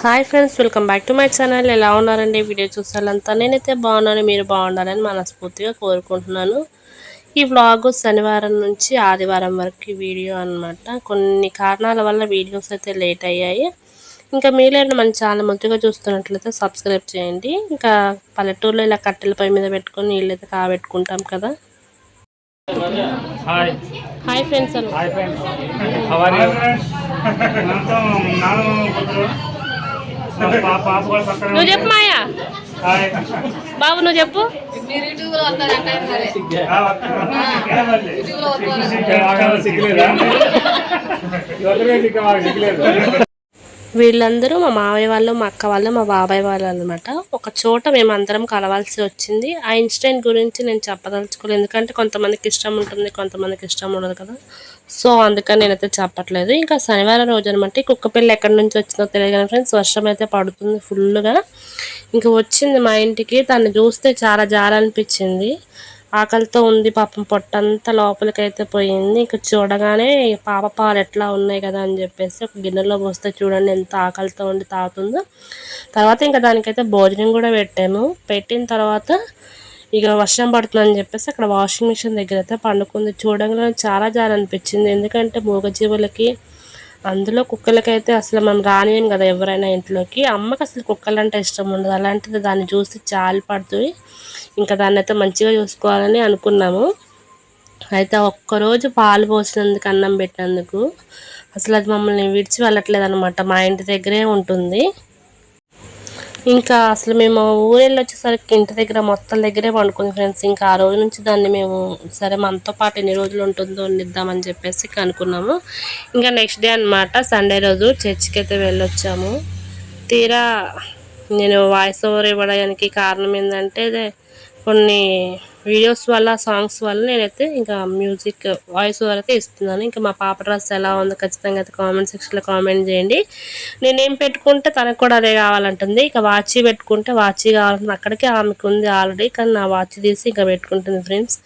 Hi friends welcome back to my channel. ఎలా ఉన్నారండి? Video చూసాలంతా నేనైతే బాగున్నాను మీరు బాగుండాలని మనస్ఫూర్తిగా కోరుకుంటున్నాను. ఈ వ్లాగ్ శనివారం నుంచి ఆదివారం వరకు వీడియో అనమాట కొన్ని కారణాల వల్ల వీడియోస్ అయితే లేట్ అయ్యాయి. ఇంకా మీరేనా మన ఛానల్ ముందుగా చూస్తున్నట్లయితే సబ్స్క్రైబ్ చేయండి. ఇంకా పల్లెటూరులో ఇలా కట్టెల పై మీద పెట్టుకొని నీళ్ళైతే కాబెట్టుకుంటాం కదా. Hi hi friends hi friends నువ్వు చెప్పు మాయా బాబు నువ్వు చెప్పు మీరు సిగ్గులేదా మాకు సిగ్గులేదు వీళ్ళందరూ మా మావయ్య వాళ్ళు మా అక్క వాళ్ళు మా బాబాయ్ వాళ్ళు అనమాట ఒక చోట మేమందరం కలవాల్సి వచ్చింది. ఆ గురించి నేను చెప్పదలుచుకోలేదు. ఎందుకంటే కొంతమందికి ఇష్టం ఉంటుంది కొంతమందికి ఇష్టం ఉండదు కదా. సో అందుకని నేనైతే చెప్పట్లేదు. ఇంకా శనివారం రోజు అనమాట కుక్క పిల్ల ఎక్కడి నుంచి వచ్చిందో తెలియదు ఫ్రెండ్స్ వర్షం అయితే పడుతుంది ఫుల్గా ఇంకా వచ్చింది మా ఇంటికి. తను చూస్తే చాలా జారనిపించింది ఆకలితో ఉంది పాపం పొట్టంతా లోపలికైతే పోయింది. ఇక చూడగానే పాప పాలు ఎట్లా ఉన్నాయి కదా అని చెప్పేసి ఒక గిన్నెలో పోస్తే చూడండి ఎంత ఆకలితో ఉండి తాగుతుందో. తర్వాత ఇంకా దానికైతే భోజనం కూడా పెట్టాము. పెట్టిన తర్వాత ఇక వర్షం పడుతుందని చెప్పేసి అక్కడ వాషింగ్ మిషన్ దగ్గర అయితే పండుకుంది. చూడగానే చాలా జాలి అనిపించింది ఎందుకంటే మూగజీవులకి అందులో కుక్కలకైతే అసలు మనం రానియం కదా ఎవరైనా ఇంట్లోకి. అమ్మకి అసలు కుక్కలంటే ఇష్టం ఉండదు. అలాంటిది దాన్ని చూసి చాలు పడుతుంది. ఇంకా దాన్ని అయితే మంచిగా చూసుకోవాలని అనుకున్నాము. అయితే ఒక్కరోజు పాలు పోసినందుకు అన్నం పెట్టినందుకు అసలు అది మమ్మల్ని విడిచి వెళ్ళట్లేదు అనమాట మా ఇంటి దగ్గరే ఉంటుంది. ఇంకా అసలు మేము ఊరెళ్ళి వచ్చేసరికి ఇంటి దగ్గర మొత్తం దగ్గరే పండుకుంది ఫ్రెండ్స్. ఇంకా ఆ రోజు నుంచి దాన్ని మేము సరే మనతో పాటు ఎన్ని రోజులు ఉంటుందో వండిద్దామని చెప్పేసి కనుక్కున్నాము. ఇంకా నెక్స్ట్ డే అనమాట సండే రోజు చర్చికి అయితే వెళ్ళొచ్చాము. తీరా నేను వాయిస్ ఓవర్ ఇవ్వడానికి కారణం ఏంటంటే కొన్ని వీడియోస్ వల్ల సాంగ్స్ వల్ల నేనైతే ఇంకా మ్యూజిక్ వాయిస్ ఓవర్ అయితే ఇస్తున్నాను. ఇంకా మా పాప డ్రెస్ ఎలా ఉందో ఖచ్చితంగా అయితే కామెంట్ సెక్షన్లో కామెంట్ చేయండి. నేనేం పెట్టుకుంటే తనకు కూడా అదే కావాలంటుంది. ఇక వాచ్ పెట్టుకుంటే వాచ్ కావాలంటుంది. అక్కడికి ఆమెకు ఉంది ఆల్రెడీ కానీ నా వాచ్ తీసి ఇంకా పెట్టుకుంటుంది ఫ్రెండ్స్.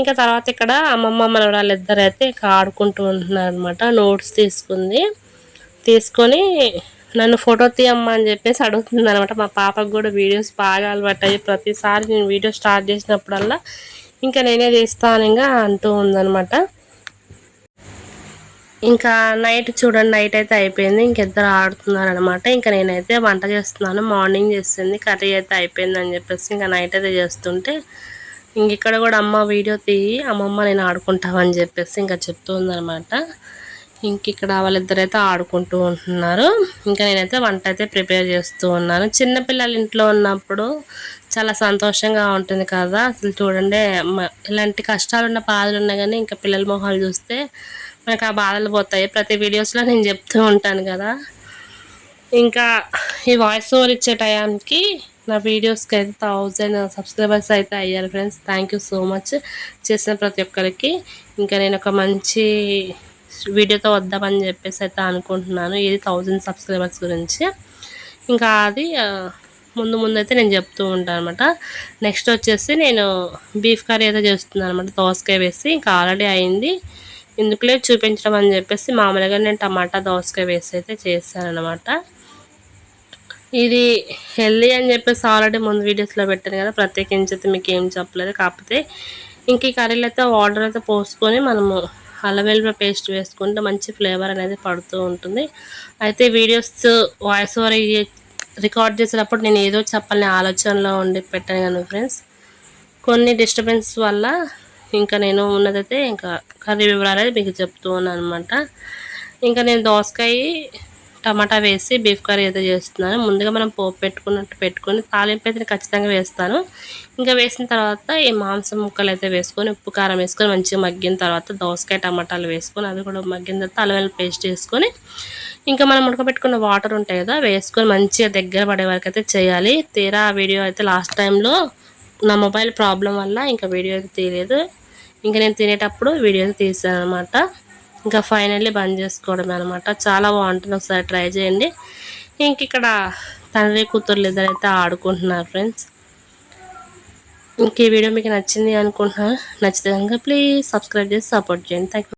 ఇంకా తర్వాత ఇక్కడ అమ్మమ్మ మనవరాలు ఇద్దరు అయితే ఇక ఆడుకుంటూ ఉంటున్నారు అనమాట నోట్స్ తీసుకుంది. తీసుకొని నన్ను ఫోటో తీయమ్మా అని చెప్పేసి అడుగుతుంది అనమాట మా పాపకు కూడా వీడియోస్ బాగా అలవాటాయి ప్రతిసారి నేను వీడియో స్టార్ట్ చేసినప్పుడల్లా ఇంకా నేనే తీస్తాను ఇంకా అంటూ ఉందనమాట ఇంకా నైట్ చూడండి నైట్ అయితే అయిపోయింది. ఇంకిద్దరు ఆడుతున్నారు అనమాట ఇంకా నేనైతే వంట చేస్తున్నాను మార్నింగ్ చేస్తుంది కర్రీ అయితే అయిపోయింది అని చెప్పేసి ఇంకా నైట్ అయితే చేస్తుంటే ఇంక ఇక్కడ కూడా అమ్మ వీడియో తీయి అమ్మమ్మ నేను ఆడుకుంటామని చెప్పేసి ఇంకా చెప్తుందనమాట ఇంక ఇక్కడ వాళ్ళిద్దరైతే ఆడుకుంటూ ఉంటున్నారు. ఇంకా నేనైతే వంట అయితే ప్రిపేర్ చేస్తూ ఉన్నాను. చిన్నపిల్లలు ఇంట్లో ఉన్నప్పుడు చాలా సంతోషంగా ఉంటుంది కదా. అసలు చూడండి ఇలాంటి కష్టాలు ఉన్న బాధలు ఉన్నా కానీ ఇంకా పిల్లల మొహాలు చూస్తే మనకు ఆ బాధలు పోతాయి. ప్రతి వీడియోస్లో నేను చెప్తూ ఉంటాను కదా. ఇంకా ఈ వాయిస్ ఓవర్ ఇచ్చే టైంకి నా వీడియోస్కి అయితే థౌజండ్ సబ్స్క్రైబర్స్ అయితే అయ్యారు friends. Thank you so much చేసిన ప్రతి ఒక్కరికి. ఇంకా నేను ఒక మంచి వీడియోతో వద్దామని చెప్పేసి అయితే అనుకుంటున్నాను. ఇది థౌజండ్ సబ్స్క్రైబర్స్ గురించి. ఇంకా అది ముందు ముందు అయితే నేను చెప్తూ ఉంటాను అనమాట నెక్స్ట్ వచ్చేసి నేను బీఫ్ కర్రీ అయితే చేస్తున్నాను అనమాట దోసకాయ వేసి ఇంకా ఆల్రెడీ అయింది. ఎందుకులే చూపించడం అని చెప్పేసి మామూలుగా నేను టమాటా దోసకాయ వేసి అయితే చేశాను అనమాట ఇది హెల్దీ అని చెప్పేసి ఆల్రెడీ ముందు వీడియోస్లో పెట్టాను కదా ప్రత్యేకించి అయితే మీకు ఏం చెప్పలేదు. కాకపోతే ఇంక ఈ కర్రీలు అయితే వాటర్ అయితే పోసుకొని మనము అల్లం పేస్ట్ వేసుకుంటే మంచి ఫ్లేవర్ అనేది పడుతూ ఉంటుంది. అయితే వీడియోస్ వాయిస్ ఓవర్ రికార్డ్ చేసినప్పుడు నేను ఏదో చెప్పాలని ఆలోచనలో ఉండి పెట్టాను కానీ ఫ్రెండ్స్. కొన్ని డిస్టర్బెన్స్ వల్ల ఇంకా నేను ఉన్నదైతే ఇంకా కర్రీ వివరాలు మీకు చెప్తూ ఉన్నాను అనమాట ఇంకా నేను దోసకాయ టమాటా వేసి బీఫ్ కర్రీ అయితే చేస్తున్నాను. ముందుగా మనం పోపు పెట్టుకున్నట్టు పెట్టుకొని తాలింపు అయితే ఖచ్చితంగా వేస్తాను. ఇంకా వేసిన తర్వాత ఈ మాంసం ముక్కలు అయితే వేసుకొని ఉప్పు కారం వేసుకొని మంచిగా మగ్గిన తర్వాత దోసకాయ టమాటాలు వేసుకొని అవి కూడా మగ్గిన తర్వాత అల్లం పేస్ట్ వేసుకొని ఇంకా మనం ఉడకబెట్టుకున్న వాటర్ ఉంటాయి కదా వేసుకొని మంచిగా దగ్గర పడే వరకు అయితే చేయాలి. తీరా ఆ వీడియో అయితే లాస్ట్ టైంలో నా మొబైల్ ప్రాబ్లం వల్ల ఇంకా వీడియో అయితే తీయలేదు. ఇంకా నేను తినేటప్పుడు వీడియో అయితే తీసాను అనమాట ఇంకా ఫైనల్లీ బంద్ చేసుకోవడమే అనమాట చాలా బాగుంటుంది. ఒకసారి ట్రై చేయండి. ఇంక ఇక్కడ తండ్రి కూతుర్లు ఇద్దరైతే ఆడుకుంటున్నారు ఫ్రెండ్స్. ఇంక ఈ వీడియో మీకు నచ్చింది అనుకుంటున్నాను నచ్చితే కనుక ప్లీజ్ సబ్స్క్రైబ్ చేసి సపోర్ట్ చేయండి. థ్యాంక్